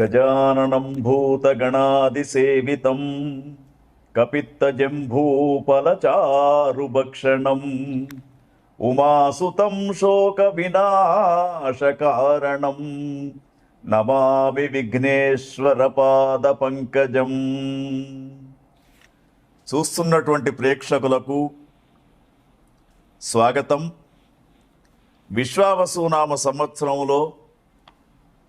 గజాననం భూతగణాదిసేవితం కపిత్తజంభూపలచారుభక్షణం ఉమాసుతం శోక వినాశకారణం నమామి విఘ్నేశ్వర పాద పంకజం చూస్తున్నటువంటి ప్రేక్షకులకు స్వాగతం. విశ్వావసునామ సంవత్సరంలో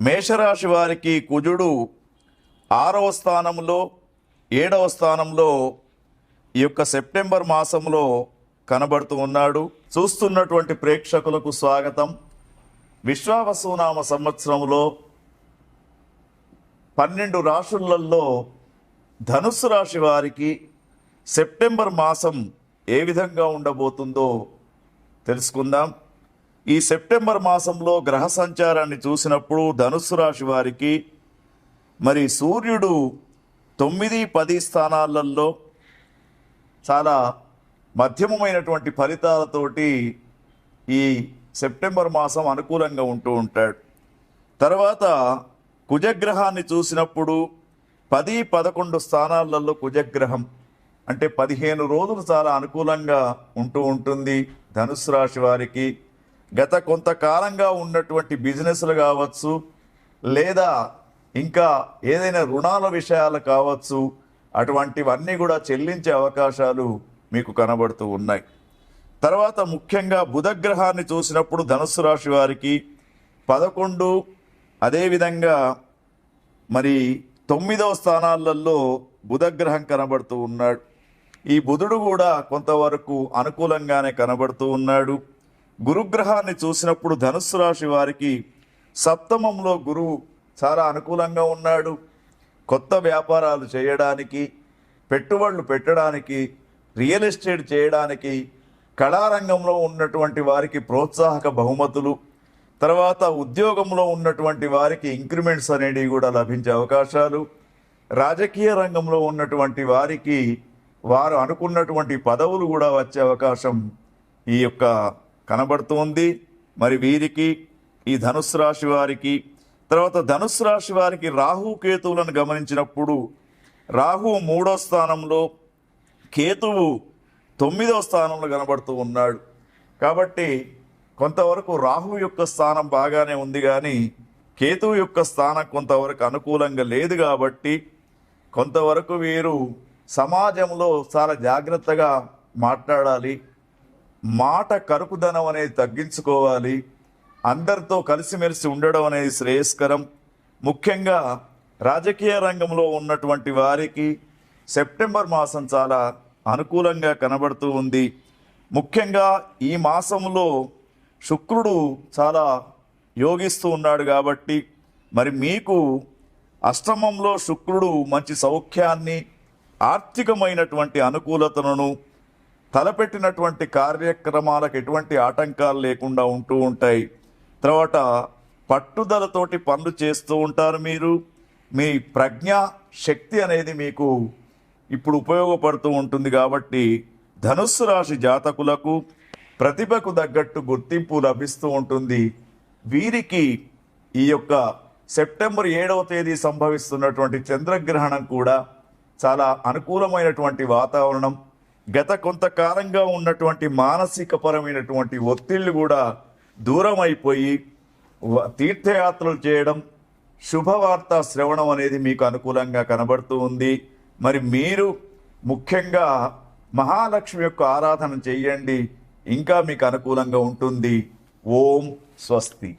మేషరాశి వారికి కుజుడు ఆరవ స్థానంలో ఏడవ స్థానంలో ఈ యొక్క సెప్టెంబర్ మాసంలో కనబడుతూ ఉన్నాడు. చూస్తున్నటువంటి ప్రేక్షకులకు స్వాగతం. విశ్వావసునామ సంవత్సరంలో పన్నెండు రాశులలో ధనుస్సు రాశి వారికి సెప్టెంబర్ మాసం ఏ విధంగా ఉండబోతుందో తెలుసుకుందాం. ఈ సెప్టెంబర్ మాసంలో గ్రహ సంచారాన్ని చూసినప్పుడు ధనుస్సు రాశి వారికి మరి సూర్యుడు తొమ్మిది పది స్థానాలలో చాలా మధ్యమమైనటువంటి ఫలితాలతోటి ఈ సెప్టెంబర్ మాసం అనుకూలంగా ఉంటూ ఉంటాడు. తర్వాత కుజగ్రహాన్ని చూసినప్పుడు పది పదకొండు స్థానాలలో కుజగ్రహం అంటే పదిహేను రోజులు చాలా అనుకూలంగా ఉంటూ ఉంటుంది ధనుసు రాశి వారికి. గత కొంతకాలంగా ఉన్నటువంటి బిజినెస్లు కావచ్చు లేదా ఇంకా ఏదైనా రుణాల విషయాలు కావచ్చు అటువంటివన్నీ కూడా చెల్లించే అవకాశాలు మీకు కనబడుతూ ఉన్నాయి. తర్వాత ముఖ్యంగా బుధగ్రహాన్ని చూసినప్పుడు ధనుస్సు రాశి వారికి పదకొండు అదేవిధంగా మరి తొమ్మిదవ స్థానాలలో బుధగ్రహం కనబడుతూ ఉన్నాడు. ఈ బుధుడు కూడా కొంతవరకు అనుకూలంగానే కనబడుతూ ఉన్నాడు. గురుగ్రహాన్ని చూసినప్పుడు ధనుస్సు రాశి వారికి సప్తమంలో గురువు చాలా అనుకూలంగా ఉన్నాడు. కొత్త వ్యాపారాలు చేయడానికి పెట్టుబడులు పెట్టడానికి రియల్ ఎస్టేట్ చేయడానికి కళారంగంలో ఉన్నటువంటి వారికి ప్రోత్సాహక బహుమతులు తర్వాత ఉద్యోగంలో ఉన్నటువంటి వారికి ఇంక్రిమెంట్స్ అనేవి కూడా లభించే అవకాశాలు. రాజకీయ రంగంలో ఉన్నటువంటి వారికి వారు అనుకున్నటువంటి పదవులు కూడా వచ్చే అవకాశం ఈ యొక్క కనబడుతోంది మరి వీరికి ఈ ధనుసు రాశి వారికి తర్వాత ధనుసు రాశి వారికి రాహు కేతువులను గమనించినప్పుడు రాహు మూడో స్థానంలో కేతువు తొమ్మిదో స్థానంలో కనబడుతూ ఉన్నాడు. కాబట్టి కొంతవరకు రాహు యొక్క స్థానం బాగానే ఉంది కానీ కేతువు యొక్క స్థానం కొంతవరకు అనుకూలంగా లేదు కాబట్టి కొంతవరకు వీరు సమాజంలో చాలా జాగ్రత్తగా మాట్లాడాలి. మాట కరుకుదనం అనేది తగ్గించుకోవాలి. అందరితో కలిసిమెలిసి ఉండడం అనేది శ్రేయస్కరం. ముఖ్యంగా రాజకీయ రంగంలో ఉన్నటువంటి వారికి సెప్టెంబర్ మాసం చాలా అనుకూలంగా కనబడుతూ ఉంది. ముఖ్యంగా ఈ మాసంలో శుక్రుడు చాలా యోగిస్తూ ఉన్నాడు కాబట్టి మరి మీకు అష్టమంలో శుక్రుడు మంచి సౌఖ్యాన్ని ఆర్థికమైనటువంటి అనుకూలతను తలపెట్టినటువంటి కార్యక్రమాలకు ఎటువంటి ఆటంకాలు లేకుండా ఉంటూ ఉంటాయి. తర్వాత పట్టుదలతోటి పనులు చేస్తూ ఉంటారు మీరు. మీ ప్రజ్ఞా శక్తి అనేది మీకు ఇప్పుడు ఉపయోగపడుతూ ఉంటుంది కాబట్టి ధనుస్సు రాశి జాతకులకు ప్రతిభకు తగ్గట్టు గుర్తింపు లభిస్తూ ఉంటుంది. వీరికి ఈ యొక్క సెప్టెంబర్ ఏడవ తేదీ సంభవిస్తున్నటువంటి చంద్రగ్రహణం కూడా చాలా అనుకూలమైనటువంటి వాతావరణం. గత కొంతకాలంగా ఉన్నటువంటి మానసిక పరమైనటువంటి ఒత్తిళ్ళు కూడా దూరం అయిపోయి తీర్థయాత్రలు చేయడం శుభవార్త శ్రవణం అనేది మీకు అనుకూలంగా కనబడుతూ ఉంది. మరి మీరు ముఖ్యంగా మహాలక్ష్మి యొక్క ఆరాధన చేయండి ఇంకా మీకు అనుకూలంగా ఉంటుంది. ఓం స్వస్తి.